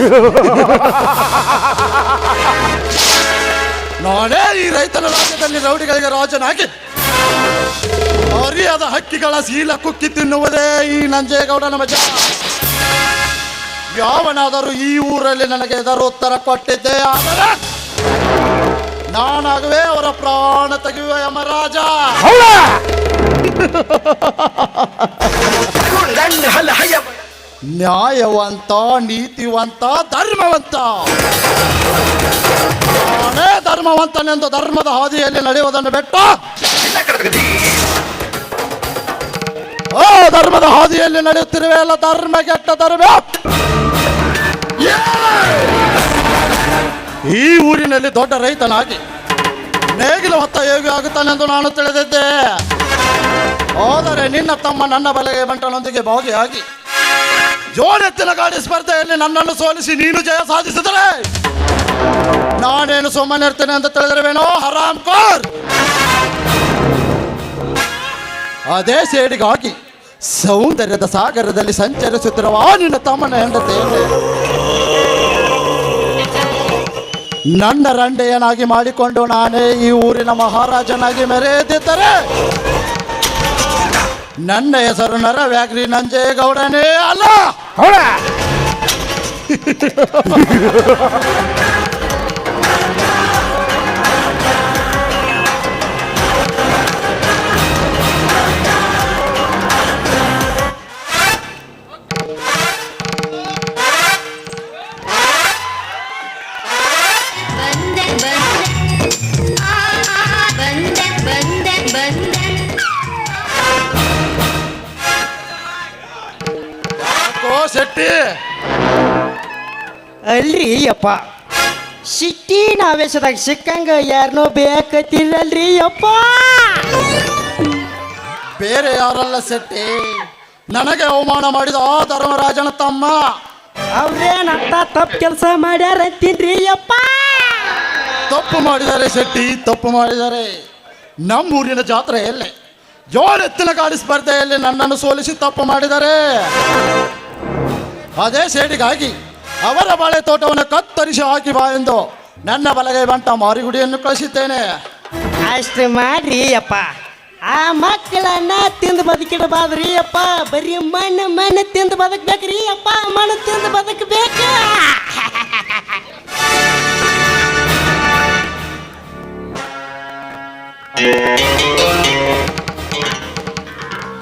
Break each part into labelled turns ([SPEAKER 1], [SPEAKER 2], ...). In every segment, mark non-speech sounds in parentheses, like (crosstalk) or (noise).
[SPEAKER 1] (laughs) ನಾನೇ ಈ ರೈತನ ರಾಜ್ಯದಲ್ಲಿ ರೌಡಿಗಳಿಗೆ ರಾಜನಾಗಿ. ಅರಿಯಾದ ಹಕ್ಕಿಗಳ ಸೀಲ ಕುಕ್ಕಿ ತಿನ್ನುವುದೇ ಈ ನಂಜೇಗೌಡನ ಮಜ ಯಾವನಾದರೂ ಈ ಊರಲ್ಲಿ ನನಗೆ ಎದರು ಉತ್ತರ ಕೊಟ್ಟಿದ್ದೆ ಆದರೆ ನಾನಾಗುವೆ ಅವರ ಪ್ರಾಣ ತೆಗೆಯುವ ಯಮರಾಜ. (laughs) ನ್ಯಾಯವಂತ, ನೀತಿವಂತ, ಧರ್ಮವಂತ. ನಾನೇ ಧರ್ಮವಂತನೆಂದು ಧರ್ಮದ ಹಾದಿಯಲ್ಲಿ ನಡೆಯುವುದನ್ನು ಬಿಟ್ಟು. ಓ, ಧರ್ಮದ ಹಾದಿಯಲ್ಲಿ ನಡೆಯುತ್ತಿರುವ ಎಲ್ಲ ಧರ್ಮ, ಕೆಟ್ಟ ಧರ್ಮ. ಈ ಊರಿನಲ್ಲಿ ದೊಡ್ಡ ರೈತನಾಗಿ ನೇಗಿಲು ಹೊತ್ತ ಹೇಗೆ ಆಗುತ್ತಾನೆಂದು ನಾನು ತಿಳಿದಿದ್ದೆ. ಆದರೆ ನಿನ್ನ ತಮ್ಮ ನನ್ನ ಬಲೆಗೆ ಬಂಟನೊಂದಿಗೆ ಭಾಗಿಯಾಗಿ ಜೋಡೆತ್ತಿನ ಗಾಡಿ ಸ್ಪರ್ಧೆಯಲ್ಲಿ ನನ್ನನ್ನು ಸೋಲಿಸಿ ನೀನು ಜಯ ಸಾಧಿಸಿದರೆ ನಾನೇನು ಸುಮ್ಮನೆ ಇರ್ತೇನೆ ಅಂತ ತಿಳಿದಿರುವೇನೋ? ಹರಾಮ್ ಕೋರ್! ಅದೇ ಸೇಡಿಗಾಗಿ ಸೌಂದರ್ಯದ ಸಾಗರದಲ್ಲಿ ಸಂಚರಿಸುತ್ತಿರುವ ನಿನ್ನ ತಮ್ಮನ ಹೆಂಡತಿ ನನ್ನ ರಂಡೆಯನಾಗಿ ಮಾಡಿಕೊಂಡು ನಾನೇ ಈ ಊರಿನ ಮಹಾರಾಜನಾಗಿ ಮೆರೆದಿದ್ದರೆ ನನ್ನ ಹೆಸರು ನರ ವ್ಯಾಕ್ರಿ ನಂಜೇಗೌಡನೇ ಅಲ್ಲ.
[SPEAKER 2] ಬಂದೆ (laughs)
[SPEAKER 1] ಶೆಟ್ಟಿ
[SPEAKER 3] ಅಲ್ರಿ ಯಪ್ಪ ಸಿಟ್ಟಿನ ಆವೇಶದಾಗ ಸಿಕ್ಕಂಗ ಯಾರನ್ನೋ ಬೇಕತ್ತಿಲ್ಲಲ್ರಿ ಯಪ್ಪ
[SPEAKER 1] ಬೇರೆ ಯಾರಲ್ಲ ಶೆಟ್ಟಿ? ನನಗೆ ಅವಮಾನ ಮಾಡಿದ ಆ ಧರ್ಮರಾಜನ ತಮ್ಮ.
[SPEAKER 3] ಅವ್ರೇನಂತ ತಪ್ಪು ಕೆಲಸ ಮಾಡ್ಯಾರ ಅಂತೀನ್ರಿ ಯಪ್ಪ
[SPEAKER 1] ತಪ್ಪು ಮಾಡಿದ್ದಾರೆ ಶೆಟ್ಟಿ ತಪ್ಪು ಮಾಡಿದ್ದಾರೆ ನಮ್ಮೂರಿನ ಜಾತ್ರೆಯಲ್ಲಿ ಜೋರೆತ್ತಿನ ಗಾಡಿ ಸ್ಪರ್ಧೆಯಲ್ಲಿ ನನ್ನನ್ನು ಸೋಲಿಸಿ ತಪ್ಪು ಮಾಡಿದ್ದಾರೆ ಅದೇ ಸೇಡಿಗಾಗಿ ಅವರ ಬಾಳೆ ತೋಟವನ್ನು ಕತ್ತರಿಸಿ ಹಾಕಿ ಬಾ ಎಂದು ನನ್ನ ಬಲಗೈ ಬಂಟ ಮಾರಿಗುಡಿಯನ್ನು ಕಳಿಸಿದ್ದೇನೆ.
[SPEAKER 3] ಅಷ್ಟು ಮಾಡ್ರಿ ಯಪ್ಪ ಆ ಮಕ್ಕಳನ್ನ ತಿಂದು ಬದುಕಿಡಬಾದ್ರಿ ಯಪ್ಪ ಬರೀ ಮಣ್ಣು ಮಣ್ಣು ತಿಂದು ಬದುಕ್ಬೇಕ್ರಿ ಅಪ್ಪ. ಮಣ್ಣು ತಿಂದು ಬದುಕಬೇಕು.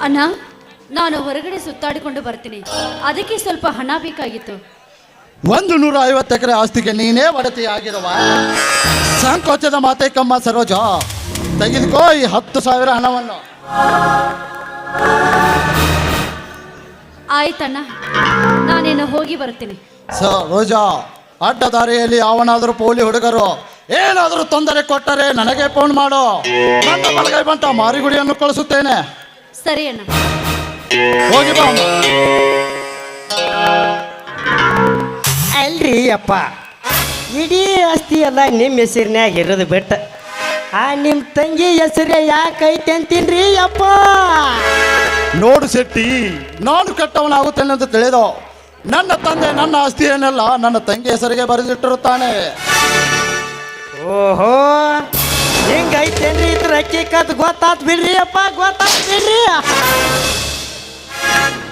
[SPEAKER 4] ಅಣ್ಣ ನಾನು ಹೊರಗಡೆ ಸುತ್ತಾಡಿಕೊಂಡು ಬರ್ತೀನಿ. ಅದಕ್ಕೆ ಸ್ವಲ್ಪ ಹಣ ಬೇಕಾಗಿತ್ತು.
[SPEAKER 1] ಒಂದು ನೂರ ಐವತ್ತು ಎಕರೆ ಆಸ್ತಿಗೆ ನೀನೇ ಒಡತಿ ಆಗಿರುವ ಸಂಕೋಚದ ಮಾತೆ ಕಮ್ಮ ಸರೋಜ. ತೆಗೆದುಕೋ ಈ ಹತ್ತು ಸಾವಿರ ಹಣವನ್ನು.
[SPEAKER 4] ಆಯ್ತಣ್ಣ ನಾನೇನು ಹೋಗಿ ಬರ್ತೀನಿ.
[SPEAKER 1] ಸರೋಜ ಅಡ್ಡ ದಾರಿಯಲ್ಲಿ ಯಾವನಾದರೂ ಪೋಲಿ ಹುಡುಗರು ಏನಾದರೂ ತೊಂದರೆ ಕೊಟ್ಟರೆ ನನಗೆ ಫೋನ್ ಮಾಡು. ನನ್ನ ಬಂಟ ಮಾರಿಗುಡಿಯನ್ನು ಕಳಿಸುತ್ತೇನೆ.
[SPEAKER 4] ಸರಿ ಅಣ್ಣ.
[SPEAKER 1] ಹೋಗಿ ಬಾ.
[SPEAKER 3] ಅಲ್ರಿ ಅಪ್ಪ. ಇಡೀ ಆಸ್ತಿ ಎಲ್ಲ ನಿಮ್ಮ ಹೆಸರಿನಾಗ ಇರೋದು ಬಿಟ್ಟ. ಆ ನಿಮ್ಮ ತಂಗಿ ಹೆಸರೇ ಯಾಕೈತೆ ಅಂತೀನ್ರಿ ಅಪ್ಪ?
[SPEAKER 1] ನೋಡು ಶೆಟ್ಟಿ ನಾನು ಕಟ್ಟವನಾಗುತ್ತೇನೆ ಅಂತ ತಿಳಿದು ನನ್ನ ತಂದೆ ನನ್ನ ಆಸ್ತಿಯನ್ನೆಲ್ಲ ನನ್ನ ತಂಗಿ ಹೆಸರಿಗೆ ಬರೆದಿಟ್ಟಿರುತ್ತಾನೆ.
[SPEAKER 3] ಓಹೋ ಹಿಂಗೈತೇನ್ರಿ ಇದ್ರ ಹಕ್ಕಿಕತ್ ಗೊತ್ತಾತ್ ಬಿಡ್ರಿ ಅಪ್ಪ ಗೊತ್ತಾತ್ ಬಿಡ್ರಿ.
[SPEAKER 5] Yeah.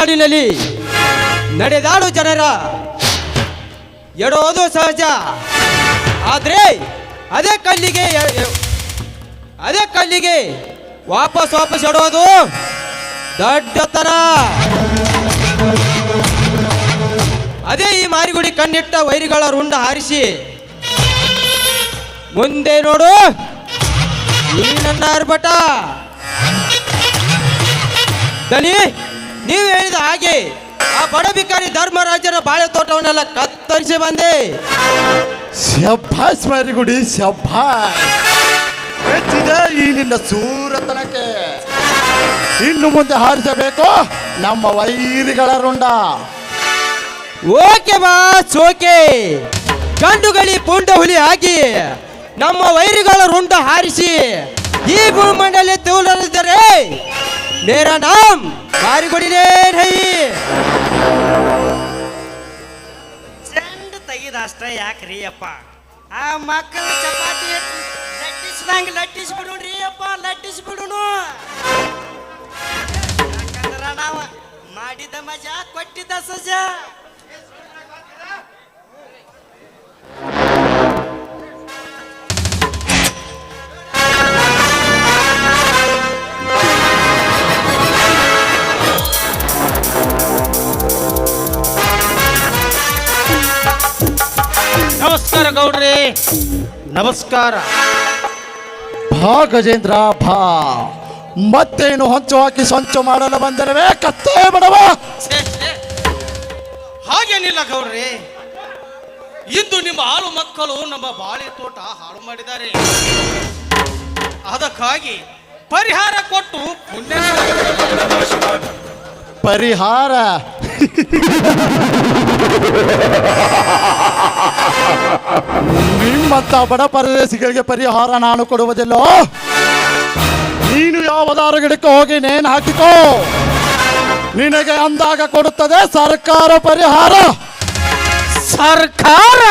[SPEAKER 6] ಈ ನಾಡಿನಲ್ಲಿ ನಡೆದಾಡು ಜನರ ಎಡೋದು ಸಹಜ. ಆದರೆ ಅದೇ ಕಲ್ಲಿಗೆ ಅದೇ ಕಲ್ಲಿಗೆ ವಾಪಸ್ ವಾಪಸ್ ಎಡೋದು ದೊಡ್ಡತನ. ಅದೇ ಈ ಮಾರಿಗುಡಿ ಕಣ್ಣಿಟ್ಟ ವೈರಿಗಳ ರುಂಡ ಹಾರಿಸಿ ಮುಂದೆ ನೋಡು. ಈ ನನ್ನ ಅರ್ಭಟ ನೀವು ಹೇಳಿದ ಹಾಗೆ ಆ ಬಡ ಧರ್ಮರಾಜರ ಬಾಳೆ ತೋಟವನ್ನೆಲ್ಲ ಕತ್ತರಿಸಿ ಬಂದೆ.
[SPEAKER 1] ಶಬ್ಬಾಸ್ ಮಾರಿಗುಡಿ ಶಬ್ಬಾ ಹೆಚ್ಚಿದೆ ಈ ನಿನ್ನ ಸೂರತನಕ್ಕೆ. ಇನ್ನು ಮುಂದೆ ಹಾರಿಸಬೇಕು ನಮ್ಮ ವೈರಿಗಳ ರುಂಡ.
[SPEAKER 6] Okay boss okay. ಗಂಡುಗಳಿ ಪುಂಡ ಹುಲಿ ಹಾಕಿ ನಮ್ಮ ವೈರಿಗಳ ರುಂಡ ಹಾರಿಸಿ ಈ ಭೂಮಂಡಲಿ ತೂಲರಿದ್ದರೆ ನಾಮ್ ಮಾರಿಗೊಡಿಲೇ ರೈ
[SPEAKER 3] ಚಂದ ತೆಗಿದ ಅಷ್ಟ ಯಾಕ್ರಿ ಅಪ್ಪ? ಆ ಮಕ್ಕಳ ಚಪಾತಿ ಲಟ್ಟಿಸ್ದಂಗ ಲಟ್ಟಿಸಿ ಬಿಡುಣ್ರಿ ಅಪ್ಪ ಲಟ್ಟಿಸಿ ಬಿಡೋಣ ಯಾಕಂದ್ರ ನಾವ ಮಾಡಿದ ಮಜಾ, ಕೊಟ್ಟಿದ್ದ ಸಜಾ. ನಮಸ್ಕಾರ ಗೌಡ್ರಿ. ನಮಸ್ಕಾರ.
[SPEAKER 1] ಭಾ ಗಜೇಂದ್ರ ಭಾ. ಮತ್ತೇನು ಹೊಂಚು ಹಾಕಿ ಸಂಚು ಮಾಡಲು ಬಂದರೆ ಕತ್ತೇ ಬಡವ.
[SPEAKER 7] ಹಾಗೇನಿಲ್ಲ ಗೌಡ್ರಿ. ಇಂದು ನಿಮ್ಮ ಆಳು ಮಕ್ಕಳು ನಮ್ಮ ಬಾಳೆ ತೋಟ ಹಾಳು ಮಾಡಿದ್ದಾರೆ. ಅದಕ್ಕಾಗಿ ಪರಿಹಾರ ಕೊಟ್ಟು ಪುಣ್ಯ
[SPEAKER 1] ಪರಿಹಾರ. ನಿಮ್ಮಂತ ಬಡ ಪರದೇಶಿಗಳಿಗೆ ಪರಿಹಾರ ನಾನು ಕೊಡುವುದಿಲ್ಲ. ನೀನು ಯಾವುದಾರು ಗಿಡಕ್ಕೆ ಹೋಗಿ ನೇನು ಹಾಕಿಕೋ. ನಿನಗೆ ಅಂದಾಗ ಕೊಡುತ್ತದೆ ಸರ್ಕಾರ ಪರಿಹಾರ.
[SPEAKER 7] ಸರ್ಕಾರ?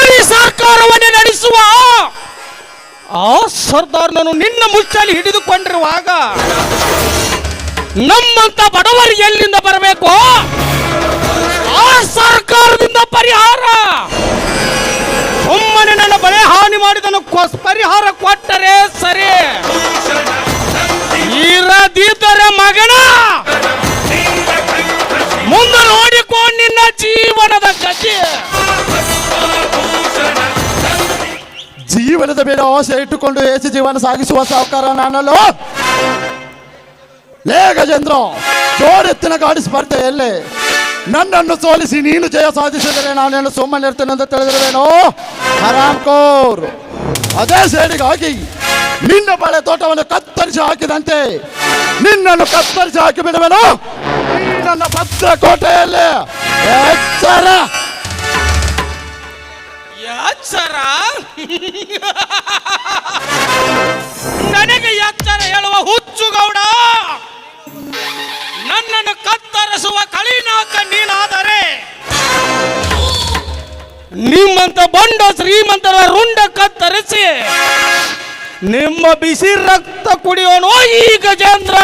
[SPEAKER 7] ಇಡೀ ಸರ್ಕಾರವನ್ನೇ ನಡೆಸುವ ಆ ಸರ್ದಾರ್ನನ್ನು ನಿನ್ನ ಮುಚ್ಚಲಿ ಹಿಡಿದುಕೊಂಡಿರುವಾಗ ನಮ್ಮಂತ ಬಡವರು ಎಲ್ಲಿಂದ ಬರಬೇಕು? ಆ ಸರ್ಕಾರದಿಂದ ಪರಿಹಾರ. ಸುಮ್ಮನೆ ನನ್ನ ಬಳೆ ಹಾನಿ ಮಾಡಿದನು ಪರಿಹಾರ ಕೊಟ್ಟರೆ ಸರಿ. ಇರದಿದ್ದರೆ ಮಗನ. ಮುಂದೆ ನೋಡಿಕೊಂಡು ನಿನ್ನ ಜೀವನದ ಗತಿ.
[SPEAKER 1] ಜೀವನದ ಮೇಲೆ ಆಸೆ ಇಟ್ಟುಕೊಂಡು ಏಸಿ ಜೀವನ ಸಾಗಿಸುವ ಸಾಹುಕಾರ ನಾನಲ್ಲ? ಲೇ ಗಜೇಂದ್ರ ಜೋರೆತ್ತಿನ ಗಾಡಿ ಸ್ಪರ್ಧೆಯಲ್ಲಿ ನನ್ನನ್ನು ಸೋಲಿಸಿ ನೀನು ಜಯ ಸಾಧಿಸಿದರೆ ನಾನೇನು ಸುಮ್ಮನೆ ಇರ್ತೇನೆ ಅಂತ ತಿಳಿದಿರುವೇನೋ? ಆರಾಮ್ ಕೋರ್ ಅದೇ ಸೇಡಿಗಾಗಿ ನಿನ್ನ ಬಳೆ ತೋಟವನ್ನು ಕತ್ತರಿಸಿ ಹಾಕಿದಂತೆ ನಿನ್ನನ್ನು ಕತ್ತರಿಸಿ ಹಾಕಿ ಬಿಡುವೆನು? ನನ್ನ ಭದ್ರ ಕೋಟೆಯಲ್ಲಿ ಎಚ್ಚರ.
[SPEAKER 7] ಎಚ್ಚರ? ನನಗೆ ಎಚ್ಚರ ಹೇಳುವ ಹುಚ್ಚು ಗೌಡ. ನನ್ನನ್ನು ಕತ್ತರಿಸುವ ಕಳಿನಾಕ ನೀನಾದರೆ, ನಿಮ್ಮಂತ ಬಂಡ ಶ್ರೀಮಂತರ ರುಂಡ ಕತ್ತರಿಸಿ, ನಿಮ್ಮ ಬಿಸಿ ರಕ್ತ ಕುಡಿಯೋನು ಈ ಗಜೇಂದ್ರ.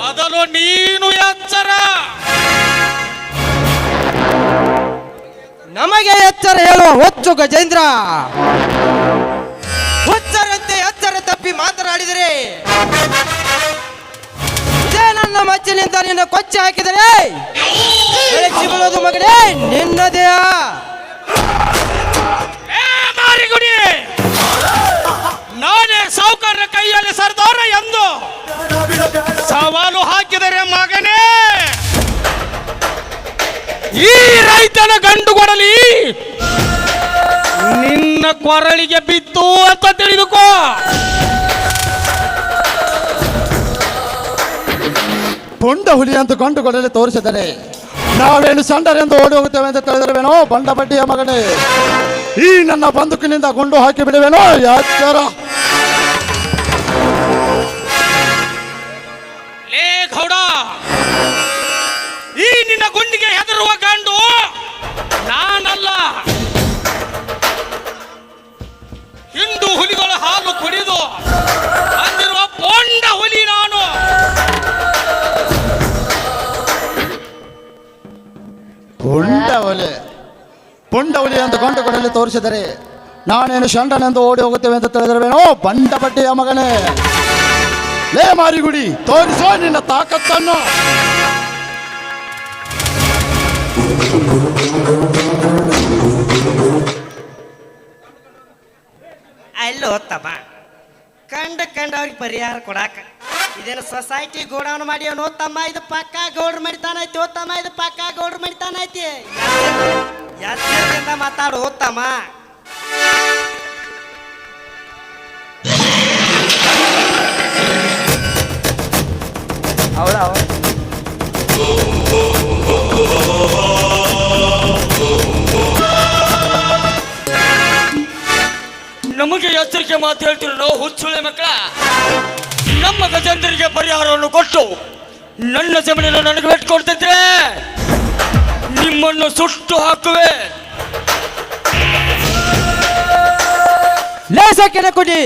[SPEAKER 7] ಮೊದಲು ನೀನು ಎಚ್ಚರ.
[SPEAKER 6] ನಮಗೆ ಎಚ್ಚರ ಹೇಳುವ ಹೊಚ್ಚು ಗಜೇಂದ್ರ. ಹುಚ್ಚರಂತೆ ಎಚ್ಚರ ತಪ್ಪಿ ಮಾತನಾಡಿದರೆ ನನ್ನ ಮಚ್ಚಲಿಂದ ನಿನ್ನ ಕೊಚ್ಚಿ ಹಾಕಿದರೆ ಬೆಳಚಿ ಬೀಳೋದು ಮಗನೇ
[SPEAKER 7] ಏ ಮಾರಿಗುಡಿ ನಾನೇ ಸಾವುಕಾರ ಕೈಯಲ್ಲಿ ಸರ್ದಾರ ಎಂದು ಸವಾಲು ಹಾಕಿದರೆ ಮಗನೇ. ಈ ರೈತನ ಗಂಡು ಕೊಡಲಿ. ನಿನ್ನ ಕೊರಳಿಗೆ ಬಿತ್ತು ಅಂತ ತಿಳಿದುಕೋ.
[SPEAKER 1] ಪುಂಡ ಹುಲಿ ಅಂತ ಗಂಡು ಕೊಡಲಿ ತೋರಿಸಿದರೆ, ನಾವೇನು ಸಂಡರೆಂದು ಓಡಿ ಹೋಗುತ್ತೇವೆ ಅಂತ ತಿಳಿದಿರುವೆನೋ ಬಂಡ ಬಡ್ಡಿಯ ಮಗನೇ? ಈ ನನ್ನ ಬಂದೂಕಿನಿಂದ ಗುಂಡು ಹಾಕಿ ಬಿಡುವೆನೋ? ಎಚ್ಚರ ತೋರಿಸಿದರೆ ನಾನೇನು ಶಂಡನೆಂದು ಓಡಿ ಹೋಗುತ್ತೇವೆ ಅಂತ ತಿಳಿದಿರುವೇನೋ? ಬಂಡ ಬಡ್ಡಿಯ ಮಗನೇ, ಲೇ ಮಾರಿಗುಡಿ, ತೋರಿಸೋ ನಿನ್ನ ತಾಕತ್ತನ್ನು.
[SPEAKER 3] ಅಲ್ಲೋ ತಮ್ಮ, ಕಂಡ ಅವ್ರಿಗೆ ಪರಿಹಾರ ಕೊಡಾಕ. ಇದೇನು ಸೊಸೈಟಿ ಗೋಡೌನ್ ಮಾಡಿ ಅವನು ತಮ್ಮ, ಇದು ಪಕ್ಕ ಗೌಡ್ರ ಓ ತಮ್ಮ, ಇದು ಪಕ್ಕ ಗೌಡ್ರು ಮಾಡಿತಾನೈತಿ ಎಚ್ಚರಿಕೆಯಿಂದ ಮಾತಾಡು ಉತ್ತಮ ತಮ್ಮ ಅವಳ?
[SPEAKER 8] ನಮಗೆ ಎಚ್ಚರಿಕೆ ಮಾತು ಹೇಳ್ತಿರೋ ನಾವು ಹುಚ್ಚುಳೆ ಮಕ್ಕಳ ನಮ್ಮ ಗಜೇಂದ್ರಿಗೆ ಪರಿಹಾರವನ್ನು ಕೊಟ್ಟು ನನ್ನ ಜಮೀನನ್ನು ನನಗೆ ಬಿಟ್ಕೊಡ್ತಿದ್ರೆ ನಿಮ್ಮನ್ನು ಸುಟ್ಟು ಹಾಕುವೆ.
[SPEAKER 6] ಲೇಸಕ್ಕಿನ ಕುಡಿ.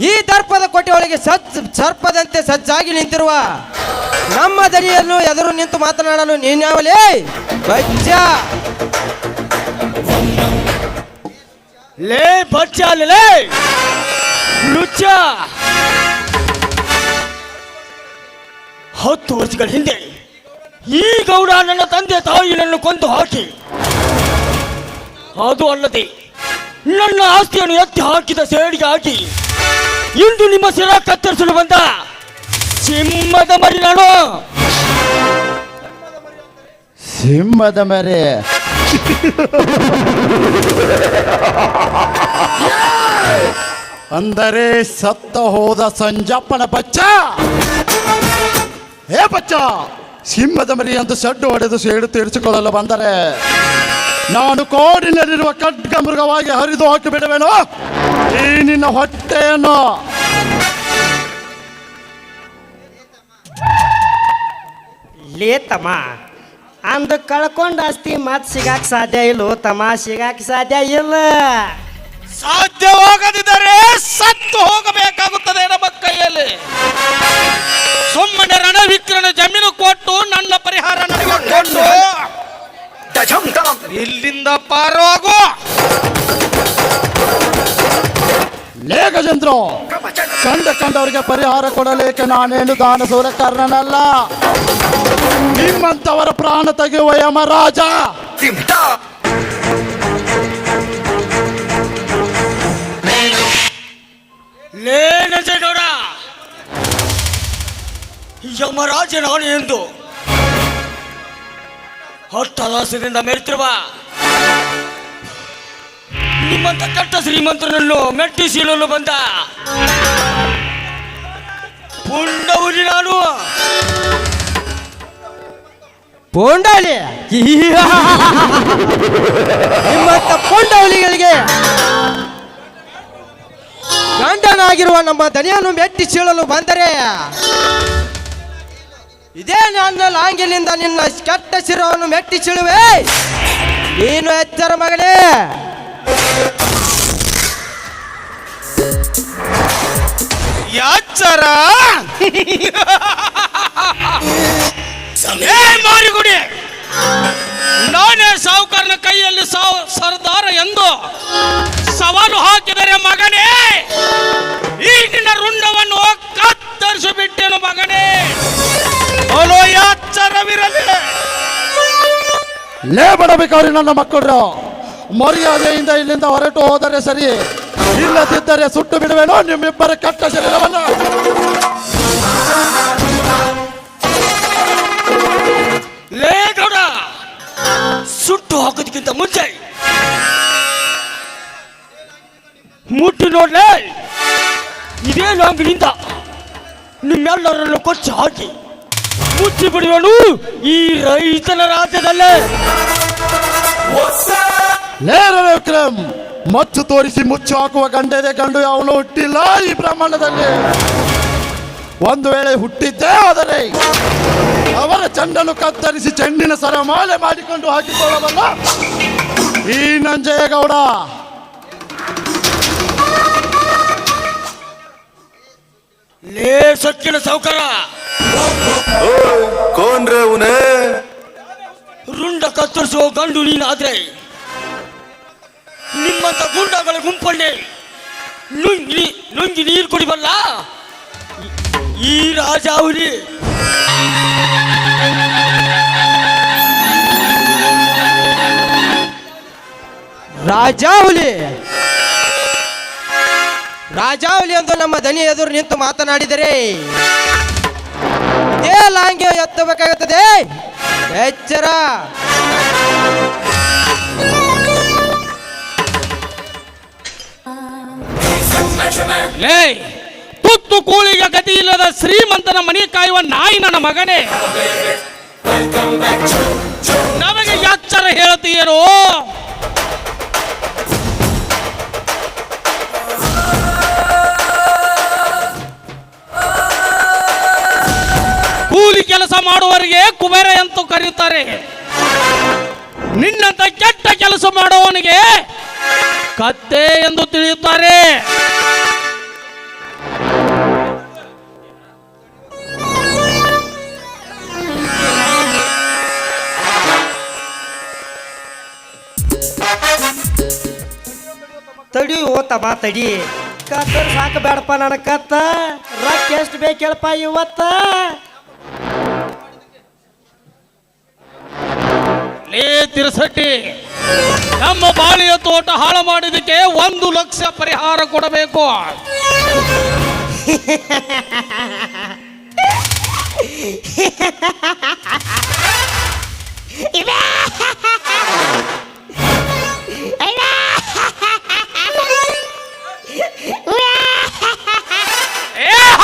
[SPEAKER 6] ಈ ದರ್ಪದ ಕೊಟ್ಟೆಯೊಳಗೆ ಒಳಗೆ ಸಚ್ ಸರ್ಪದಂತೆ ಸಜ್ಜಾಗಿ ನಿಂತಿರುವ ನಮ್ಮ ದರಿಯನ್ನು ಎದುರು ನಿಂತು ಮಾತನಾಡಲು ನೀನ್ಯಾವಲೇ ಬಜ್ಜ.
[SPEAKER 8] ಲೇ ಬಜ್ಜ ಲೇ. ಲುಚ್ಚ ಹತ್ತು ವರ್ಷಗಳ ಹಿಂದೆ ಈ ಗೌಡ ನನ್ನ ತಂದೆ ತಾಯಿಯನ್ನು ಕೊಂದು ಹಾಕಿ. ಅದು ಅಲ್ಲದೆ ನನ್ನ ಆಸ್ತಿಯನ್ನು ಎತ್ತಿ ಹಾಕಿದ ಸೇಡಿಗೆ ಹಾಕಿ ಇಂದು ನಿಮ್ಮ ಶಿರ ಕತ್ತರಿಸಲು ಬಂದ ಸಿಂಹದ ಮರಿ ನಾನು.
[SPEAKER 1] ಸಿಂಹದ ಮರೆ. ಅಂದರೆ ಸತ್ತ ಹೋದ ಸಂಜಪ್ಪನ ಬಚ್ಚ. ಹೇ ಬಚ್ಚ. ಸಿಂಹದ ಅಂತ ಸಡ್ಡು ಹೊಡೆದು ಸೇಡು ತೀರಿಸಿಕೊಳ್ಳಲು ಬಂದರೆ, ನಾನು ಕೋಡಿನಲ್ಲಿರುವ ಖಡ್ಗ ಮೃಗವಾಗಿ ಹರಿದು ಹಾಕಿ ಬಿಡುವೆನು ಈ ನಿನ್ನ ಹೊಟ್ಟೆಯನ್ನು.
[SPEAKER 3] ಲೇ ತಮ್ಮ ಅಂದು ಕಳ್ಕೊಂಡು ಆಸ್ತಿ ಮತ್ ಸಿಗಾಕ್ ಸಾಧ್ಯ ಇಲ್ಲೋ ತಮ್ಮ ಸಿಗಾಕ್ ಸಾಧ್ಯ ಇಲ್ಲ.
[SPEAKER 8] ಸಾಧ್ಯವಾಗದಿದ್ದರೆ ಸತ್ತು ಹೋಗಬೇಕಾಗುತ್ತದೆ ನಮ್ಮ ಕೈಯಲ್ಲಿ. ಸುಮ್ಮನೆ ರಣವಿಕ್ರಣ ಜಮೀನು ಕೊಟ್ಟು ನನ್ನ ಪರಿಹಾರ ನನಗೆ ಕೊಟ್ಟು ಇಲ್ಲಿಂದ ಪಾರಾಗು
[SPEAKER 1] ಲೇ ಗಜೇಂದ್ರ ಕಂಡ ಕಂಡವರಿಗೆ ಪರಿಹಾರ ಕೊಡಲೇಕೆ ನಾನೇನು ದಾನ ಸೂರಕರ್ಣನಲ್ಲ ನಿಮ್ಮಂತವರ ಪ್ರಾಣ ತೆಗೆಯುವ ಯಮರಾಜ.
[SPEAKER 8] ಲೇ ನಜಗೌಡ ಯಮರಾಜ ನಾನು ಎಂದು ಹಟ್ಟದಾಸದಿಂದ ಮೆರೆತಿರುವ ನಿಮ್ಮಂತ ಕಟ್ಟ ಶ್ರೀಮಂತರನ್ನು ಮೆಟ್ಟಿಸಲು ಬಂದ ಪುಂಡವುಲಿ ನಾನು.
[SPEAKER 6] ಪೋಂಡಾಳಿ (laughs) ನಿಮ್ಮಂತ ಪೋಂಡವಲಿಗಳಿಗೆ ಗಂಡನಾಗಿರುವ ನಮ್ಮ ದನಿಯನ್ನು ಮೆಟ್ಟಿ ಚೀಳಲು ಬಂದರೆ ಇದೇ ನನ್ನ ಲಾಂಗಿಲಿಂದ ನಿನ್ನ ಕೆಟ್ಟ ಶಿರವನ್ನು ಮೆಟ್ಟಿ ಚೀಳುವೆ. ನೀನು ಎಚ್ಚರ ಮಗಳೇ.
[SPEAKER 8] ಯಾಚರ ಮಾರಿ (laughs) ಮಾರಿಗುಡಿ. ನಾನೇ ಸಾಹುಕಾರನ ಕೈಯಲ್ಲಿ ಸಾವು ಸರ್ದಾರ ಎಂದು ಸವಾಲು ಹಾಕಿದರೆ ಮಗನೇ, ಈ ನಿನ್ನ ರುಂಡವನ್ನು ಕತ್ತರಿಸಿ ಬಿಟ್ಟೆನು ಮಗನೇ. ಅಲೋ ಯಾಚರವಿರಲಿ
[SPEAKER 1] ಲೇ ಬಡಬೇಕಾದ್ರೆ ನನ್ನ ಮಕ್ಕಳು ಮರ್ಯಾದೆಯಿಂದ ಇಲ್ಲಿಂದ ಹೊರಟು ಹೋದರೆ ಸರಿ, ಇಲ್ಲದಿದ್ದರೆ ಸುಟ್ಟು ಬಿಡುವೆನೋ ನಿಮ್ಮಿಬ್ಬರ ಕಟ್ಟ ಶರೀರವನ್ನು.
[SPEAKER 8] ಸುಟ್ಟು ಹಾಕೋದಕ್ಕಿಂತ ಮುಂಚೆ ಮುಟ್ಟಿ ನೋಡ್ಲೆ. ಇದೇ ಲಾಂಗಿನಿಂದ ನಿಮ್ಮೆಲ್ಲರನ್ನು ಕೊಚ್ಚಿ ಹಾಕಿ. ಮುಚ್ಚಿ ಬಿಡುವನು ಈ ರೈತನ ರಾಜ್ಯದಲ್ಲೇ.
[SPEAKER 1] ಲೇ ವಿಕ್ರಮ್ ಮಚ್ಚು ತೋರಿಸಿ ಮುಚ್ಚು ಹಾಕುವ ಗಂಡದೆ ಗಂಡು ಅವನು ಹುಟ್ಟಿಲ್ಲ ಈ ಬ್ರಹ್ಮಾಂಡದಲ್ಲಿ. ಒಂದು ವೇಳೆ ಹುಟ್ಟಿದ್ದೇ ಆದರೆ ಅವರ ಚೆಂಡನ್ನು ಕತ್ತರಿಸಿ ಚೆಂಡಿನ ಸರಮಾಲೆ ಮಾಡಿಕೊಂಡು ಹಾಕಿಕೊಳ್ಳಬಲ್ಲ ಈ ನಂಜಯ್ಯಗೌಡ
[SPEAKER 8] ಲೇ ಸೊಕ್ಕಿನ ಸೌಕರ ರುಂಡ ಕತ್ತರಿಸುವ ಗಂಡು ನೀನಾದ್ರೆ ನಿಮ್ಮಂತ ಗುಂಡಗಳ ಗುಂಪಣ್ಣೆ ನುಂಗಿ ನುಂಗಿ ನೀರು ಕುಡಿಬಲ್ಲ? ಈ ರಾಜಾವಳಿ
[SPEAKER 6] ರಾಜಾವಲಿ. ರಾಜಾವಲಿ ಎಂದು ನಮ್ಮ ದನಿ ಎದುರು ನಿಂತು ಮಾತನಾಡಿದರೆ ಇದೇ ಲಾಂಗ್ಯ ಎತ್ತಬೇಕಾಗುತ್ತದೆ. ಎಚ್ಚರ.
[SPEAKER 7] ಲೇ ತುತ್ತು ಕೂಳಿಗೆ ಗತಿ ಇಲ್ಲದ ಶ್ರೀಮಂತನ ಮನೆ ಕಾಯುವ ನಾಯಿ ನನ್ನ ಮಗನೇ. ನಮಗೆ ಎಚ್ಚರ ಹೇಳ್ತೀಯರು ಕೂಲಿ ಕೆಲಸ ಮಾಡುವವರಿಗೆ ಕುಬೇರ ಎಂದು ಕರೆಯುತ್ತಾರೆ. ನಿನ್ನಂತ ಕೆಟ್ಟ ಕೆಲಸ ಮಾಡುವವನಿಗೆ ಕತ್ತೆ ಎಂದು ತಿಳಿಯುತ್ತಾರೆ.
[SPEAKER 3] ತಡಿ ಬಾ ತಡಿ. ಕತ್ತರ್ ಸಾಕು ಬೇಡಪ್ಪ ನನ್ನ ಕತ್ತ. ರೊಕ್ಕ ಎಷ್ಟು ಬೇಕು ಹೇಳಪ್ಪ ಇವತ್ತ?
[SPEAKER 7] ಲೇ ತಿರುಸಟ್ಟಿ ನಮ್ಮ ಬಾಳಿಯ ತೋಟ ಹಾಳು ಮಾಡಿದಕ್ಕೆ ಒಂದು ಲಕ್ಷ ಪರಿಹಾರ ಕೊಡಬೇಕು. (laughs) ಏ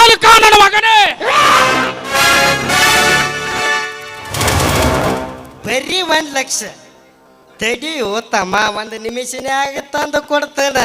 [SPEAKER 7] ಹಲ್ಕ ನನ್ನ ಮಗನೇ
[SPEAKER 3] ಬರೀ ಒಂದ್ ಲಕ್ಷ. ತಡಿ ತಮ್ಮ ಒಂದು ನಿಮಿಷನ್ಯಾಗ ತಂದು ಕೊಡ್ತೇನ.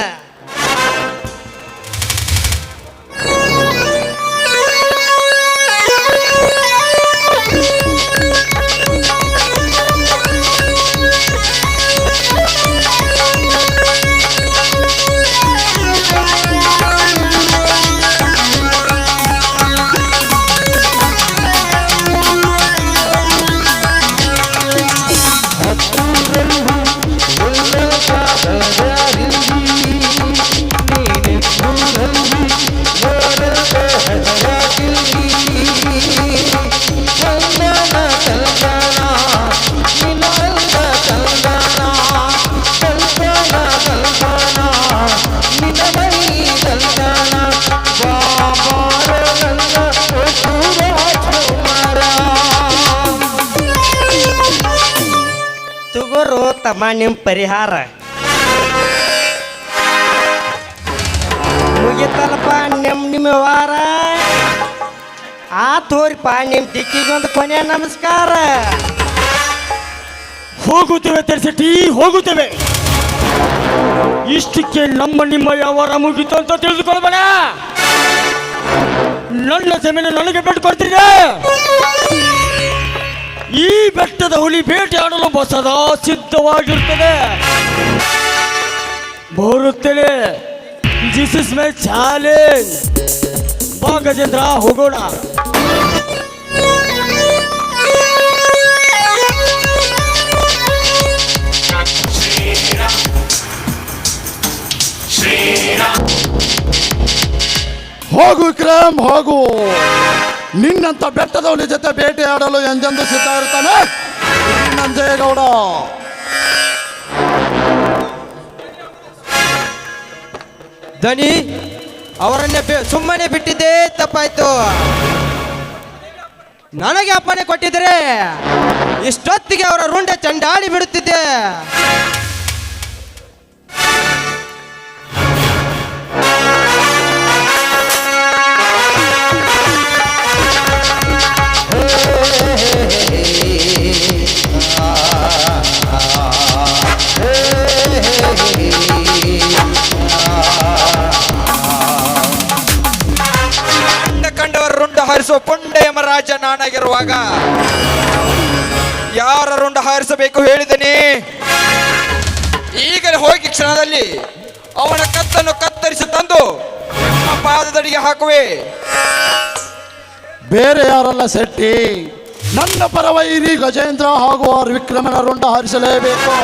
[SPEAKER 3] ತಮ್ಮ ನಿಮ್ಮ ಪರಿಹಾರ. ಮುಗಿತಲ್ಲಪ್ಪ ನಿಮ್ಮ ನಿಮ್ಮ ವಾರ. ಆ ತೋರಿಪ್ಪ ನಿಮ್ಮ ಟಿಕ್ಕಿಗೊಂದು ಕೊನೆ ನಮಸ್ಕಾರ.
[SPEAKER 7] ಹೋಗುತ್ತೇವೆ ತಿರ್ಸಿಟಿ, ಹೋಗುತ್ತೇವೆ. ಇಷ್ಟಕ್ಕೆ ನಮ್ಮ ನಿಮ್ಮ ಯಾವಾರ ಮುಗಿತು ಅಂತ ತಿಳಿದುಕೊಳ್ಬೇಡ ನನ್ನ ಜಮೀನು ನನಗೆ ಬಿಟ್ಟು ಕೊಡ್ತೀರ? ಈ ಬೆಟ್ಟದ ಹುಲಿ ಬೇಟೆಯಾಡಲು ಬಸದ ಸಿದ್ಧವಾಗಿರ್ತದೆ ಬರುತ್ತೇನೆ. ದಿಸ್ ಇಸ್ ಮೈ ಚಾಲೆಂಜ್ ಬಾ ಗಜೇಂದ್ರ ಹೋಗೋಣ.
[SPEAKER 1] ಹೋಗು ವಿಕ್ರಮ್, ಹೋಗು. ನಿನ್ನಂತ ಬೆಟ್ಟದವನ ಜೊತೆ ಬೇಟೆಯಾಡಲು ಎಂದೆಂದು ಸಿದ್ಧ ಇರ್ತಾನೆ ನಂಜಯ್ಯಗೌಡ
[SPEAKER 6] ದನಿ ಅವರನ್ನೇ ಸುಮ್ಮನೆ ಬಿಟ್ಟಿದ್ದೇ ತಪ್ಪಾಯ್ತು. ನನಗೆ ಅಪ್ಪಣೆ ಕೊಟ್ಟಿದ್ರೆ ಇಷ್ಟೊತ್ತಿಗೆ ಅವರ ರುಂಡೆ ಚಂಡಾಡಿ ಬಿಡುತ್ತಿದ್ದೆ
[SPEAKER 9] ಹಾರಿಸುವ ಪುಂಡ ಯಮರಾಜ ನಾನಾಗಿರುವಾಗ ಯಾರ ರುಂಡ ಹಾರಿಸಬೇಕು ಹೇಳಿದ್ದೀನಿ ಈಗಲೇ ಹೋಗಿ ಕ್ಷಣದಲ್ಲಿ ಅವನ ಕತ್ತನ್ನು ಕತ್ತರಿಸಿ ತಂದು ಪಾದದಡಿಗೆ ಹಾಕುವೆ.
[SPEAKER 1] ಬೇರೆ ಯಾರಲ್ಲ ಶೆಟ್ಟಿ? ನನ್ನ ಪರವೈರಿ ಗಜೇಂದ್ರ ಹಾಗೂ ಅವರು ವಿಕ್ರಮನ ರುಂಡ ಹಾರಿಸಲೇಬೇಕು.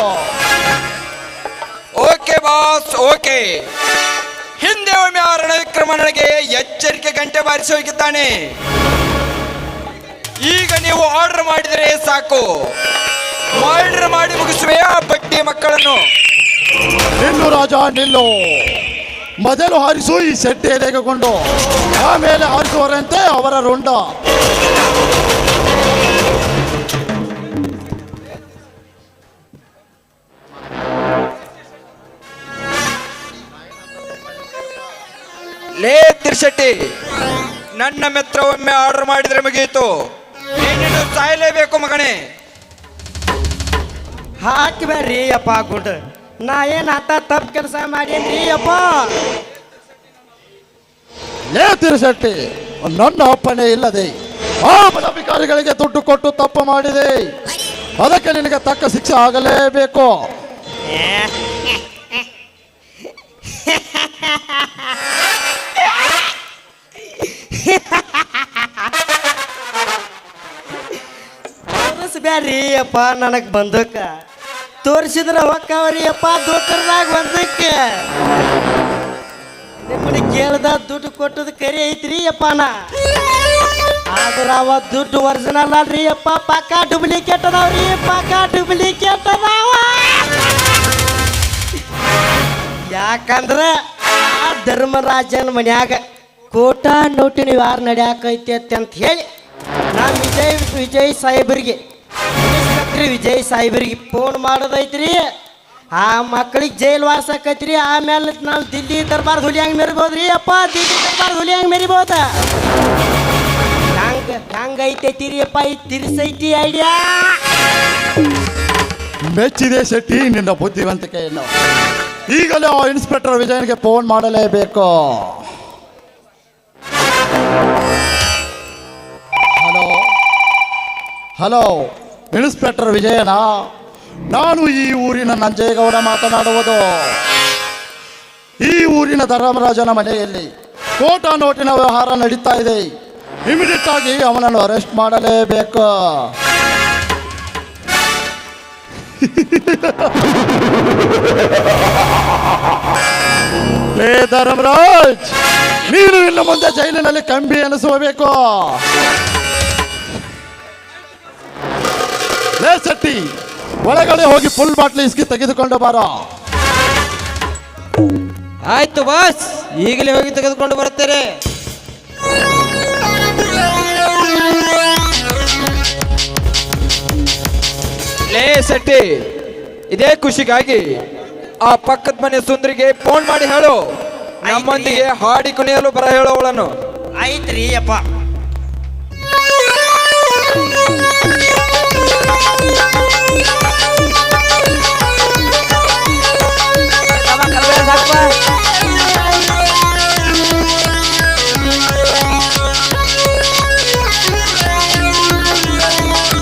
[SPEAKER 9] Okay boss okay. ಹಿಂದೆ ಒಮ್ಮೆ ಆ ರಣವಿಕ್ರಮನಿಗೆ ಎಚ್ಚರಿಕೆ ಗಂಟೆ ಬಾರಿಸಿ ಹೋಗಿದ್ದಾನೆ. ಈಗ ನೀವು ಆರ್ಡರ್ ಮಾಡಿದರೆ ಸಾಕು. ಆರ್ಡರ್ ಮಾಡಿ ಮುಗಿಸುವೆ ಆ ಬಟ್ಟೆ ಮಕ್ಕಳನ್ನು.
[SPEAKER 1] ನಿಲ್ಲು ರಾಜ, ನಿಲ್ಲು. ಮೊದಲು ಹಾರಿಸು, ಈ ಸೆಟ್ಟೆ ತೆಗೆದುಕೊಂಡು ಆಮೇಲೆ ಹಾರಿಸುವರಂತೆ ಅವರ ರುಂಡ.
[SPEAKER 9] ಲೇ ತಿರ್ಶೆಟ್ಟಿ ನನ್ನ ಮಿತ್ರ ಒಮ್ಮೆ ಆರ್ಡರ್ ಮಾಡಿದ್ರೆ ಮುಗಿಯಿತು ನೀನು ಸಾಯಲೇಬೇಕು ಮಗನೇ
[SPEAKER 3] ಹಾಕಿಬೇಡ್ರಿ ಅಪ್ಪ ಗುಡ್ ನಾ ಏನ್ ಆತ ತಪ್ಪು ಕೆಲಸ ಮಾಡೇನ್ರಿ ಅಪ್ಪ
[SPEAKER 1] ಲೇ ತಿರುಶೆಟ್ಟಿ ನನ್ನ ಅಪ್ಪಣೆ ಇಲ್ಲದೆ ಆ ದುಡ್ಡು ಕೊಟ್ಟು ತಪ್ಪು ಮಾಡಿದೆ ಅದಕ್ಕೆ ನಿನಗೆ ತಕ್ಕ ಶಿಕ್ಷೆ ಆಗಲೇಬೇಕು
[SPEAKER 3] ತೋರಿಸ್ಬ್ಯಾಡ್ರಿ ಅಪ್ಪ ನನಗ್ ಬಂದಕ್ಕ. ತೋರಿಸಿದ್ರ ಹೊಕ್ಕವ್ರಿ ಅಪ್ಪ ದೋಕರ್ದಾಗ ಬಂದಕ್ಕೆ. ನಿಮ್ಮನ್ನ ಕೇಳ್ದ ದುಡ್ಡು ಕೊಟ್ಟದ ಕರಿ ಐತ್ರಿ ಅಪ್ಪ ನಾ. ಆದ್ರ ಅವ ದುಡ್ಡು ಒರಿಜಿನಲ್ ಅಲ್ರಿ ಅಪ್ಪ ಪಕ್ಕ ಡೂಪ್ಲಿಕೇಟ್ ಅದಾವ್ರಿ ಪಕ್ಕ ಡೂಪ್ಲಿಕೇಟ್ ಅದಾವ ಯಾಕಂದ್ರ ಧರ್ಮರಾಜನ ಮನ್ಯಾಗ ಕೋಟ ನೋಟಿನ ವ್ಯವಹಾರ ನಡೆಯಾಕೈತಿ ಅಂತ ಹೇಳಿ ನಾನು ವಿಜಯ್ ವಿಜಯ್ ಸಾಹೇಬರಿಗೆ ವಿಜಯ್ ಸಾಹೇಬರಿಗೆ ಫೋನ್ ಮಾಡೋದೈತ್ರಿ. ಆ ಮಕ್ಕಳಿಗೆ ಜೈಲ್ ವಾರ್ಸಕೈತ್ರಿ ಆಮೇಲೆ ನಾವು ದಿಲ್ಲಿ ದರ್ಬಾರ್ ಹುಲಿಯಂಗ್ ಮೆರಿಬೋದ್ರಿ. ಅಪ್ಪ ದಿಲ್ಲಿ ದರ್ಬಾರ್ ಹುಲಿಯಂಗ್ ಮೆರಿಬೋದ? ಹಂಗ ಅಪ್ಪ ಈ ತಿರ್ಸೈತಿ ಐಡಿಯಾ?
[SPEAKER 1] ಮೆಚ್ಚಿದೆ ಶೆಟ್ಟಿ ನಿನ್ನ ಬುದ್ಧಿವಂತಿಕೆಯನ್ನು ಈಗಲೇ ಇನ್ಸ್ಪೆಕ್ಟರ್ ವಿಜಯನ್ಗೆ ಫೋನ್ ಮಾಡಲೇಬೇಕು. ಹಲೋ. ಹಲೋ. ಇನ್ಸ್ಪೆಕ್ಟರ್ ವಿಜಯನಾ? ನಾನು ಈ ಊರಿನ ನಂಜೇಗೌಡ ಮಾತನಾಡುವುದು. ಈ ಊರಿನ ಧರ್ಮರಾಜನ ಮನೆಯಲ್ಲಿ ಕೋಟಾ ನೋಟಿನ ವ್ಯವಹಾರ ನಡೀತಾ ಇದೆ. ಇಮಿಡಿಯೇಟ್ ಆಗಿ ಅವನನ್ನು ಅರೆಸ್ಟ್ ಮಾಡಲೇಬೇಕು. (laughs) ಲೇ ಧರ್ಮರಾಜ್! ನೀನು ಇನ್ನು ಮುಂದೆ ಜೈಲಿನಲ್ಲಿ ಕಂಬಿ ಅನಿಸಬೇಕು ಲೇ ಸಟ್ಟಿ ಒಳಗಡೆ ಹೋಗಿ ಫುಲ್ ಬಾಟ್ಲಿ ಇಸ್ಕಿ ತೆಗೆದುಕೊಂಡು ಬಾರ.
[SPEAKER 6] ಆಯ್ತು ಬಾಸ್, ಈಗಲೇ ಹೋಗಿ ತೆಗೆದುಕೊಂಡು ಬರುತ್ತೇನೆ.
[SPEAKER 9] ಲೇ ಸಟ್ಟಿ ಇದೇ ಖುಷಿಗಾಗಿ ಆ ಪಕ್ಕದ ಮನೆ ಸುಂದರಿಗೆ ಫೋನ್ ಮಾಡಿ ಹೇಳು. ನಮ್ಮೊಂದಿಗೆ ಹಾಡಿಕುಣಿಯಲು ಬರ ಹೇಳುವವಳನ್ನು
[SPEAKER 3] ಐತ್ರಿ ಅಪ್ಪ ಸಾಕಪ್ಪ